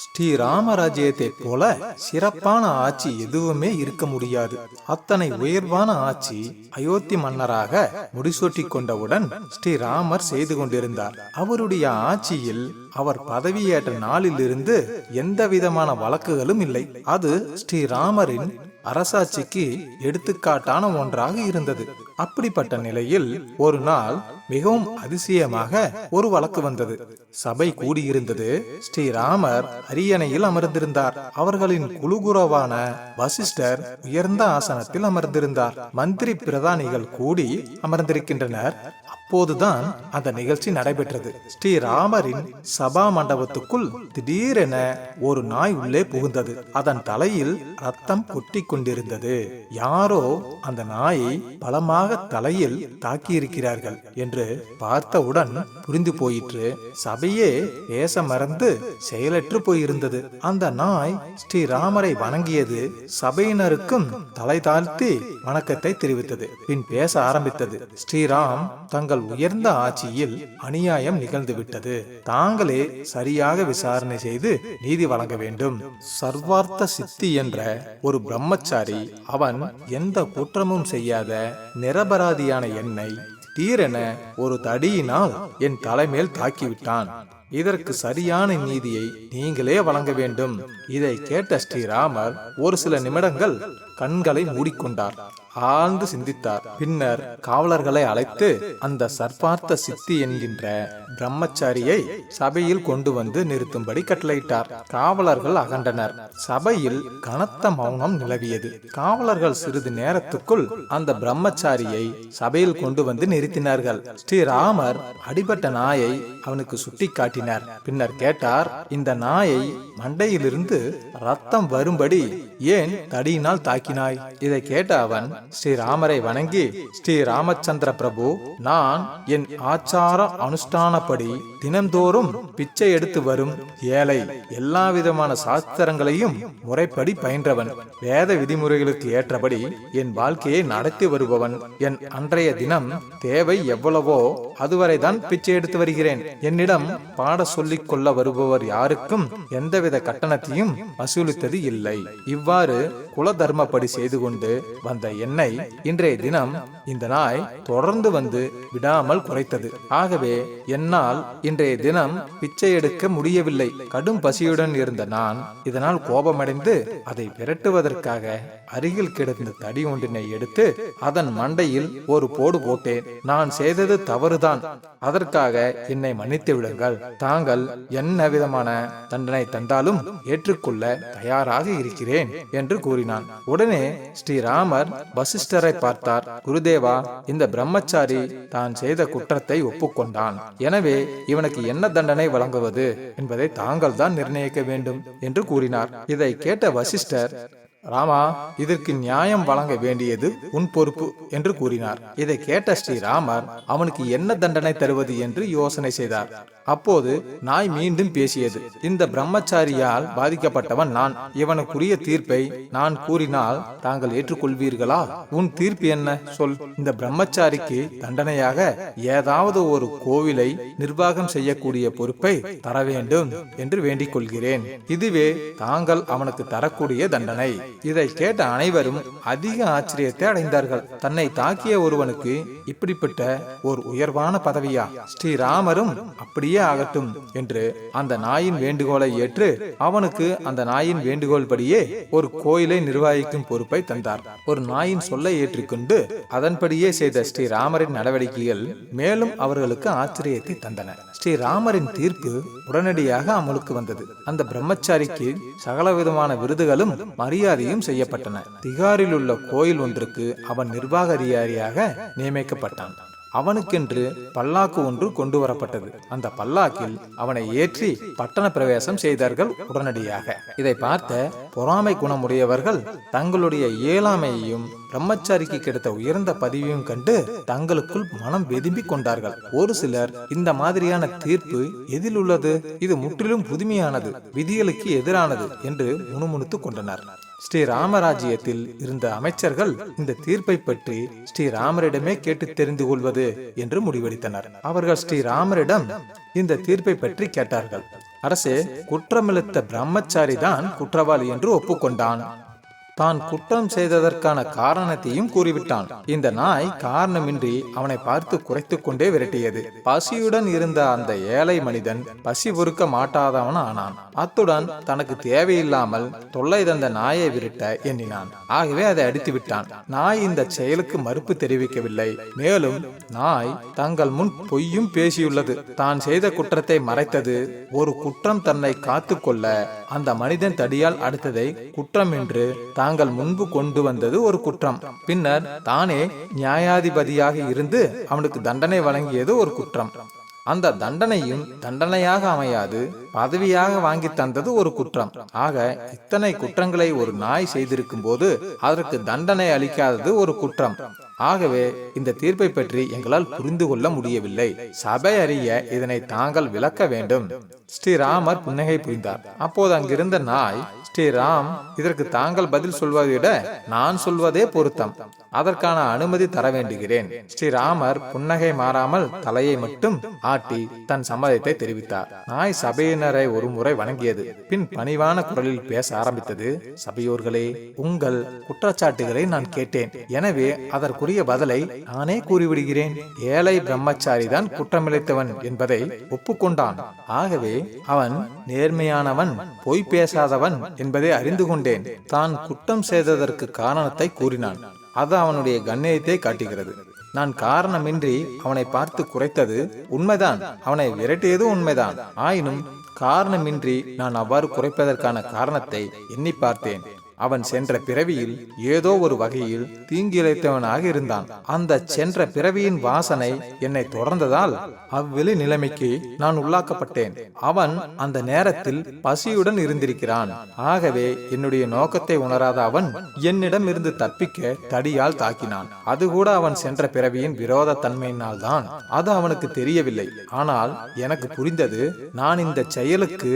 ஸ்ரீ ராமராஜ்யத்தை போல சிறப்பான ஆட்சி எதுவுமே இருக்க முடியாது. அத்தனை உயர்வான ஆட்சி அயோத்தி மன்னராக முடிசூட்டி கொண்டவுடன் ஸ்ரீராமர் செய்து கொண்டிருந்தார். அவருடைய ஆட்சியில் அவர் பதவியேற்ற நாளிலிருந்து எந்த விதமான வழக்குகளும் இல்லை. அது ஸ்ரீராமரின் அரசாட்சிக்கு எடுத்துக்காட்டான ஒன்றாக இருந்தது. அப்படிப்பட்ட நிலையில் ஒரு நாள் மிகவும் அதிசயமாக ஒரு வழக்கு வந்தது. சபை கூடியிருந்தது. ஸ்ரீராமர் அரியணையில் அமர்ந்திருந்தார். அவர்களின் குழுகுறவான வசிஷ்டர் உயர்ந்த ஆசனத்தில் அமர்ந்திருந்தார். மந்திரி பிரதானிகள் கூடி அமர்ந்திருக்கின்றனர். அப்போதுதான் அந்த நிகழ்ச்சி நடைபெற்றது. ஸ்ரீராமரின் சபா மண்டபத்துக்குள் திடீரென ஒரு நாய் உள்ளே புகுந்தது. அதன் தலையில் ரத்தம் கொட்டி கொண்டிருந்தது யாரோ அந்த நாயை பலமாக தலையில் தாக்கியிருக்கிறார்கள் என்று பார்த்தவுடன் புரிந்து போயிற்று. சபையே பேச மறந்து செயலற்று போயிருந்தது. அந்த நாய் ஸ்ரீராமரை வணங்கியது. சபையினருக்கும் தலை தாழ்த்தி வணக்கத்தை தெரிவித்தது. பின் பேச ஆரம்பித்தது. ஸ்ரீராம் தங்கள் உயர்ந்த ஆட்சியில் அநியாயம் நிகழ்ந்துவிட்டது. தாங்களே சரியாக விசாரணை செய்து நீதி வழங்க வேண்டும். சர்வார்த்த சித்தி என்ற ஒரு பிரம்மச்சாரி அவன் எந்த குற்றமும் செய்யாத நிரபராதியான என்னை தீரென ஒரு தடியினால் என் தலைமேல் தாக்கிவிட்டான். இதற்கு சரியான நீதியை நீங்களே வழங்க வேண்டும். இதை கேட்ட ஸ்ரீராமர் ஒரு சில நிமிடங்கள் கண்களை மூடிக்கொண்டார். ஆழ்ந்து சிந்தித்தார். பின்னர் காவலர்களை அழைத்து அந்த சர்பார்த்த சித்தி என்கின்ற பிரம்மச்சாரியை சபையில் கொண்டு வந்து நிறுத்தும்படி கட்டளையிட்டார். காவலர்கள் அகண்டனர் சபையில் கனத்த மௌனம் நிலவியது. காவலர்கள் சிறிது நேரத்துக்குள் அந்த பிரம்மச்சாரியை சபையில் கொண்டு வந்து நிறுத்தினார்கள். ஸ்ரீராமர் அடிபட்ட நாயை அவனுக்கு சுட்டி காட்டினார் பின்னர் கேட்டார் இந்த நாயை மண்டையிலிருந்து ரத்தம் வரும்படி ஏன் தடியினால் தாக்கினாய் இதை கேட்ட அவன் ஸ்ரீராமரை வணங்கி ஸ்ரீ ராமச்சந்திர பிரபு நான் என் ஆச்சார அனுஷ்டானப்படி தினந்தோறும் பிச்சை எடுத்து வரும் ஏழை எல்லா விதமான சாஸ்திரங்களையும் முறைப்படி பயின்றவன். வேத விதிமுறைகளுக்கு ஏற்றபடி என் வாழ்க்கையை நடத்தி வருபவன். என் அன்றைய தினம் தேவை எவ்வளவோ அதுவரைதான் பிச்சை எடுத்து வருகிறேன். என்னிடம் பாட சொல்லிக் கொள்ள வருபவர் யாருக்கும் எந்தவித கட்டணத்தையும் வசூலித்தது இல்லை. இவ்வாறு குல தர்மப்படி செய்து கொண்டு வந்த எண்ணெய் இன்றைய தினம் இந்த நாய் தொடர்ந்து வந்து விடாமல் குறைத்தது. ஆகவே என்னால் இன்றைய தினம் பிச்சை எடுக்க முடியவில்லை. கடும் பசியுடன் இருந்த நான் இதனால் கோபமடைந்து அதை விரட்டுவதற்காக அருகில் கிடந்த தடி ஒன்றினை எடுத்து அதன் மண்டையில் ஒரு போடு போட்டேன். நான் செய்தது தவறுதான். அதற்காக என்னை மன்னித்து விடுங்கள். தாங்கள் என்ன விதமான தண்டனை தந்தாலும் ஏற்றுக்கொள்ள தயாராக இருக்கிறேன் என்று கூறினான். உடனே ஸ்ரீராமர் வசிஷ்டரை பார்த்தார். குருதேவா இந்த பிரம்மச்சாரி தான் செய்த குற்றத்தை ஒப்புக்கொண்டான். எனவே இவனுக்கு என்ன தண்டனை வழங்குவது என்பதை தாங்கள் தான் நிர்ணயிக்க வேண்டும் என்று கூறினார். இதை கேட்ட வசிஷ்டர் ராமா இதற்கு நியாயம் வழங்க வேண்டியது உன் பொறுப்பு என்று கூறினார். இதை கேட்ட ஸ்ரீராமர் அவனுக்கு என்ன தண்டனை தருவது என்று யோசனை செய்தார். அப்போது நாய் மீண்டும் பேசியது. இந்த பிரம்மச்சாரியால் பாதிக்கப்பட்டவன் நான். இவனுக்குரிய தீர்ப்பை நான் கூறினால் தாங்கள் ஏற்றுக்கொள்வீர்களா? உன் தீர்ப்பு என்ன? சொல். இந்த பிரம்மச்சாரிக்கு தண்டனையாக ஏதாவது ஒரு கோவிலை நிர்வாகம் செய்யக்கூடிய பொறுப்பை தர வேண்டும் என்று வேண்டிக் கொள்கிறேன் இதுவே தாங்கள் அவனுக்கு தரக்கூடிய தண்டனை. இதை கேட்ட அனைவரும் அதிக ஆச்சரியத்தை அடைந்தார்கள். தன்னை தாக்கிய ஒருவனுக்கு இப்படிப்பட்ட ஒரு உயர்வான பதவியா? ஸ்ரீராமரும் அப்படியே ஆகட்டும் என்று அந்த நாயின் வேண்டுகோளை ஏற்று அவனுக்கு அந்த நாயின் வேண்டுகோள் படியே ஒரு கோயிலை நிர்வகிக்கும் பொறுப்பை தந்தார். ஒரு நாயின் சொல்லை ஏற்றுக்கொண்டு அதன்படியே செய்த ஸ்ரீராமரின் நடவடிக்கைகள் மேலும் அவர்களுக்கு ஆச்சரியத்தை தந்தன. ஸ்ரீராமரின் தீர்ப்பு உடனடியாக அமலுக்கு வந்தது. அந்த பிரம்மச்சாரிக்கு சகல விதமான விருதுகளும் மரியாதையும் செய்யப்பட்டன. திகாரில் உள்ள கோயில் ஒன்றுக்கு அவன் நிர்வாக அதிகாரியாக நியமிக்கப்பட்டான். அவனுக்கென்று பல்லாக்கு ஒன்று கொண்டு வரப்பட்டது. அந்த பல்லாக்கில் அவனை ஏற்றி பட்டண பிரவேசம் செய்தார்கள் உடனடியாக. இதை பார்த்த பொறாமை குணமுடையவர்கள் தங்களுடைய இயலாமையையும் பிரம்மச்சாரிக்கு கிடைத்த உயர்ந்த பதவியும் கண்டு தங்களுக்குள் மனம் வெதும்பி கொண்டார்கள். ஒரு சிலர் இந்த மாதிரியான தீர்ப்பு எதில் உள்ளது இது முற்றிலும் புதுமையானது விதிகளுக்கு எதிரானது என்று முணுமுணுத்துக் கொண்டனர். ஸ்ரீ ராமராஜ்யத்தில் இருந்த அமைச்சர்கள் இந்த தீர்ப்பை பற்றி ஸ்ரீராமரிடமே கேட்டு தெரிந்து கொள்வது என்று முடிவெடுத்தனர். அவர்கள் ஸ்ரீராமரிடம் இந்த தீர்ப்பை பற்றி கேட்டார்கள். அரசே குற்றமிழுத்த பிரம்மச்சாரி தான் குற்றவாளி என்று ஒப்புக்கொண்டான். தான் குற்றம் செய்ததற்கான காரணத்தையும் கூறிவிட்டான். இந்த நாய் காரணமின்றி அவனை பார்த்து குறைத்து கொண்டே விரட்டியது. பசியுடன் இருந்த அந்த ஏழை மனிதன் பசி பொறுக்க மாட்டாதவன் ஆனான். அத்துடன் தனக்கு தேவையில்லாமல் தொல்லை தந்த நாயை விரட்ட எண்ணினான். ஆகவே அதை அடித்து விட்டான். நாய் இந்த செயலுக்கு மறுப்பு தெரிவிக்கவில்லை. மேலும் நாய் தங்கள் முன் பொய்யும் பேசியுள்ளது. தான் செய்த குற்றத்தை மறைத்தது ஒரு குற்றம் தன்னை காத்துக்கொள்ள அந்த மனிதன் தடியால் அடுத்ததை குற்றம் என்று தான் தாங்கள் முன்பு கொண்டு வந்தது ஒரு குற்றம். பின்னர் தானே நியாயாதிபதியாக இருந்து அவனுக்கு தண்டனை வழங்கியது ஒரு குற்றம். அந்த தண்டனையும் தண்டனையாக அமையாது பதவியாக வாங்கி தந்தது ஒரு குற்றம். ஆக இத்தனை குற்றங்களை ஒரு நாய் செய்திருக்கும் போது அதற்கு தண்டனை அளிக்காதது ஒரு குற்றம். ஆகவே இந்த தீர்ப்பை பற்றி எங்களால் புரிந்து கொள்ள முடியவில்லை. சபை அறிய இதனை தாங்கள் விளக்க வேண்டும். ஸ்ரீராமர் புன்னகை புரிந்தார். அப்போது அங்கிருந்த நாய் ஸ்ரீராம் இதற்கு தாங்கள் பதில் சொல்வதை விட நான் சொல்வதே பொருத்தம். அதற்கான அனுமதி தர வேண்டுகிறேன். ஸ்ரீராமர் புன்னகை மாறாமல் தலையை மட்டும் ஆட்டி தன் சம்மதத்தை தெரிவித்தார். நாய் சபையினரை ஒரு முறை வணங்கியது. பின் பணிவான குரலில் பேச ஆரம்பித்தது சபையோர்களே உங்கள் குற்றச்சாட்டுகளை நான் கேட்டேன். எனவே அதற்குரிய பதிலை நானே கூறிவிடுகிறேன். ஏழை பிரம்மச்சாரி தான் குற்றமிழைத்தவன் என்பதை ஒப்புக்கொண்டான். ஆகவே அவன் நேர்மையானவன் பொய் பேசாதவன் என்பதை அறிந்து கொண்டேன். தான் குற்றம் செய்ததற்கு காரணத்தை கூறினான். அது அவனுடைய கண்ணியத்தை காட்டுகிறது. நான் காரணமின்றி அவனை பார்த்து குறைத்தது உண்மைதான். அவனை விரட்டியது உண்மைதான். ஆயினும் காரணமின்றி நான் அவ்வாறு குறைப்பதற்கான காரணத்தை எண்ணி பார்த்தேன். அவன் சென்ற பிறவியில் ஏதோ ஒரு வகையில் தீங்கிழைத்தவனாக இருந்தான். அந்த சென்ற பிறவியின் வாசனை என்னை தொடர்ந்ததால் அவ்விழி நிலைமைக்கு நான் உள்ளாக்கப்பட்டேன். அவன் அந்த நேரத்தில் பசியுடன் இருந்திருக்கிறான். ஆகவே என்னுடைய நோக்கத்தை உணராத அவன் என்னிடம் இருந்து தப்பிக்க தடியால் தாக்கினான். அது கூட அவன் சென்ற பிறவியின் விரோத தன்மையினால் தான். அது அவனுக்கு தெரியவில்லை. ஆனால் எனக்கு புரிந்தது நான் இந்த செயலுக்கு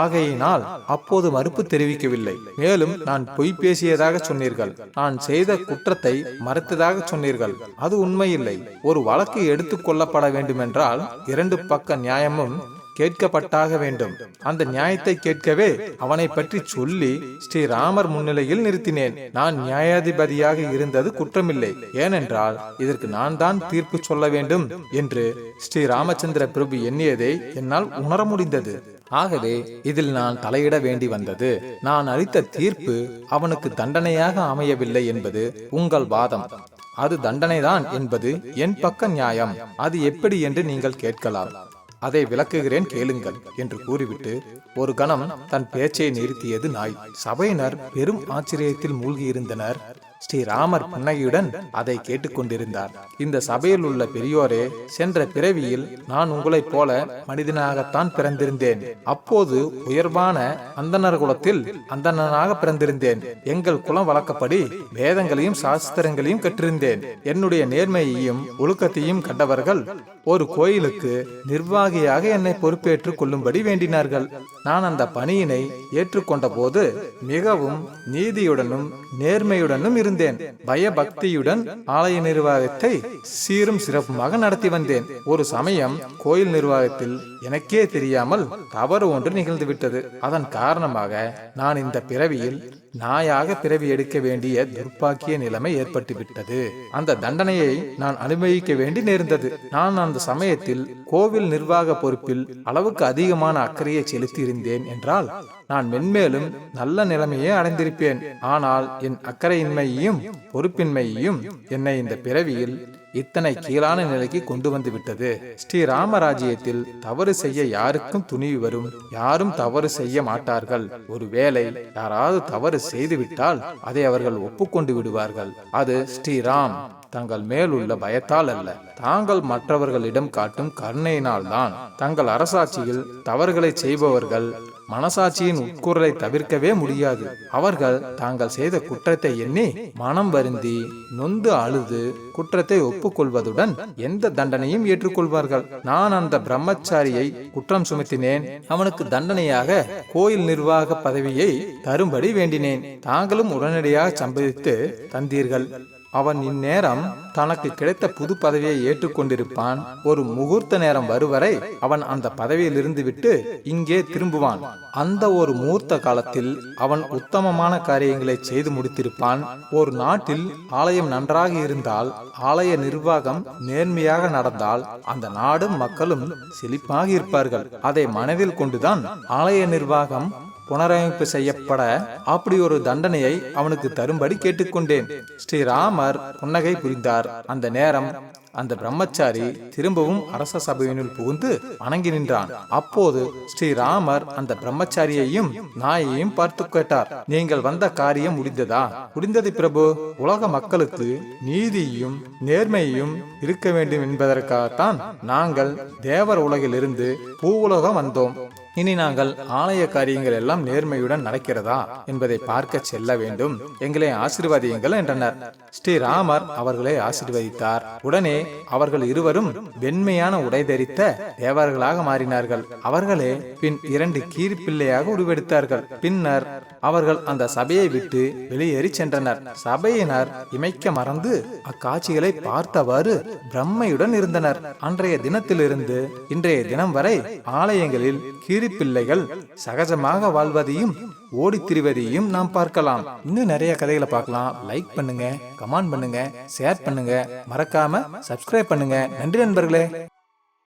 ஆகையினால் அப்போது மறுப்பு தெரிவிக்கவில்லை. மேலும் நான் பொய் பேசியதாக சொன்னீர்கள். நான் செய்த குற்றத்தை மறுத்ததாக சொன்னீர்கள். அது உண்மையில்லை. ஒரு வழக்கு எடுத்துக் கொள்ளப்பட வேண்டுமென்றால் இரண்டு பக்க நியாயமும் கேட்கப்பட்டாக வேண்டும். அந்த நியாயத்தை கேட்கவே அவனை பற்றி சொல்லி ஸ்ரீராமர் முன்னிலையில் நிறுத்தினேன். நான் நியாயாதிபதியாக இருந்தது குற்றமில்லை. ஏனென்றால் இதற்கு நான் தான் தீர்ப்பு சொல்ல வேண்டும் என்று ஸ்ரீ ராமச்சந்திர பிரபு எண்ணியதை என்னால் உணர முடிந்தது. ஆகவே இதில் நான் தலையிட வேண்டி வந்தது. நான் அளித்த தீர்ப்பு அவனுக்கு தண்டனையாக அமையவில்லை என்பது உங்கள் வாதம். அது தண்டனைதான் என்பது என் பக்க நியாயம். அது எப்படி என்று நீங்கள் கேட்கலாம். அதை விளக்குகிறேன் கேளுங்கள் என்று கூறிவிட்டு ஒரு கணம் தன் பேச்சை நிறுத்தியது நாய். சபையினர் பெரும் ஆச்சரியத்தில் மூழ்கியிருந்தனர். ஸ்ரீராமர் புன்னகையுடன் அதை கேட்டுக்கொண்டிருந்தார். இந்த சபையில் உள்ள பெரியோரே சென்ற பிறவியில் நான் உங்களைப் போல மனிதனாகத்தான் பிறந்திருந்தேன். அப்போது உயர்வான அந்தனர் குலத்தில் அந்தணனாக பிறந்திருந்தேன். எங்கள் குலம் வழக்கப்படி வேதங்களையும் சாஸ்திரங்களையும் கற்றிருந்தேன். என்னுடைய நேர்மையையும் ஒழுக்கத்தையும் கண்டவர்கள் ஒரு கோயிலுக்கு நிர்வாகியாக என்னை பொறுப்பேற்றுக் கொள்ளும்படி வேண்டினார்கள். நான் அந்த பணியினை ஏற்றுக்கொண்ட போது மிகவும் நீதியுடனும் நேர்மையுடனும் இருந்தேன். பயபக்தியுடன் ஆலய நிர்வாகத்தை சீரும் சிறப்புமாக நடத்தி வந்தேன். ஒரு சமயம் கோயில் நிர்வாகத்தில் எனக்கே தெரியாமல் தவறு ஒன்று நிகழ்ந்துவிட்டது. அதன் காரணமாக நான் இந்த பிறவியில் நாயாக பிறவி எடுக்க வேண்டிய துர்ப்பாக்கிய நிலைமை ஏற்பட்டுவிட்டது. அந்த தண்டனையை நான் அனுபவிக்க வேண்டி நேர்ந்தது. நான் அந்த சமயத்தில் கோவில் நிர்வாக பொறுப்பில் அளவுக்கு அதிகமான அக்கறையை செலுத்தியிருந்தேன் என்றால் நான் மென்மேலும் நல்ல நிலைமையே அடைந்திருப்பேன். ஆனால் என் அக்கறையின்மையையும் பொறுப்பின்மையையும் என்னை இந்த பிறவியில் இத்தனை கீழான நிலைக்கு கொண்டு வந்து விட்டது ஸ்ரீ ராமராஜ்யத்தில் தவறு செய்ய யாருக்கும் துணிவு வரும். யாரும் தவறு செய்ய மாட்டார்கள். ஒருவேளை யாராவது தவறு செய்துவிட்டால் அதை அவர்கள் ஒப்புக்கொண்டு விடுவார்கள். அது ஸ்ரீராம். தங்கள் மேலுள்ள உள்ள பயத்தால் அல்ல. தாங்கள் மற்றவர்களிடம் காட்டும் கருணையினால் தான் தங்கள் அரசாட்சியில் தவறுகளை செய்பவர்கள் மனசாட்சியின் உட்குரலை தவிர்க்கவே முடியாது. அவர்கள் தாங்கள் செய்த குற்றத்தை எண்ணி மனம் வருந்தி நொந்து அழுது குற்றத்தை ஒப்புக்கொள்வதுடன் எந்த தண்டனையும் ஏற்றுக்கொள்வார்கள். நான் அந்த பிரம்மச்சாரியை குற்றம் சுமத்தினேன். அவனுக்கு தண்டனையாக கோயில் நிர்வாக பதவியை தரும்படி வேண்டினேன். தாங்களும் உடனடியாக சம்பதித்து தந்தீர்கள். அவன் இந்நேரம் தனக்கு கிடைத்த புது பதவியை ஏற்றுக்கொண்டிருப்பான். ஒரு முகூர்த்த நேரம் வருவரை அவன் அந்த பதவியில் இருந்து விட்டு இங்கே திரும்புவான். அந்த ஒரு முகூர்த்த காலத்தில் அவன் உத்தமமான காரியங்களை செய்து முடித்திருப்பான். ஒரு நாட்டில் ஆலயம் நன்றாக இருந்தால் ஆலய நிர்வாகம் நேர்மையாக நடந்தால் அந்த நாடும் மக்களும் செழிப்பாக இருப்பார்கள். அதை மனதில் கொண்டுதான் ஆலய நிர்வாகம் புனரமைப்பு செய்யப்பட அப்படி ஒரு தண்டனையை அவனுக்கு தரும்படி கேட்டுக்கொண்டேன். ஸ்ரீராமர் புன்னகை புரிந்தார். அந்த நேரம் அந்த பிரம்மச்சாரி திரும்பவும் அரச சபையினுள் புகுந்து வணங்கி நின்றான். அப்போது ஸ்ரீராமர் அந்த பிரம்மச்சாரியையும் நாயையும் பார்த்து கேட்டார். நீங்கள் வந்த காரியம் முடிந்ததா? முடிந்தது பிரபு. உலக மக்களுக்கு நீதியும் நேர்மையும் இருக்க வேண்டும் என்பதற்காகத்தான் நாங்கள் தேவர் உலகிலிருந்து பூ உலகம் வந்தோம். இனி நாங்கள் ஆலய காரியங்கள் எல்லாம் நேர்மையுடன் நடக்கிறதா என்பதை பார்க்க செல்ல வேண்டும். எங்களை ஆசீர்வதியுங்கள் என்றனர். ஸ்ரீராமர் அவர்களை ஆசீர்வதித்தார். உடனே அவர்கள் இருவரும் வெண்மையான உடை தரித்த தேவர்களாக மாறினார்கள். அவர்களே பின் இரண்டு கீரிப்பிள்ளையாக உருவெடுத்தார்கள். பின்னர் அவர்கள் அந்த சபையை விட்டு வெளியேறி சென்றனர். சபையினர் இமைக்க மறந்து அக்காட்சிகளை பார்த்தவாறு பிரம்மையுடன் இருந்தனர். அன்றைய தினத்திலிருந்து இன்றைய தினம் வரை ஆலயங்களில் பிள்ளைகள் சகஜமாக வாழ்வதையும் ஓடித் திரிவதையும் நாம் பார்க்கலாம். இன்னும் நிறைய கதைகளை பார்க்கலாம். லைக் பண்ணுங்க கமெண்ட் பண்ணுங்க ஷேர் பண்ணுங்க. மறக்காம சப்ஸ்கிரைப் பண்ணுங்க. நன்றி நண்பர்களே.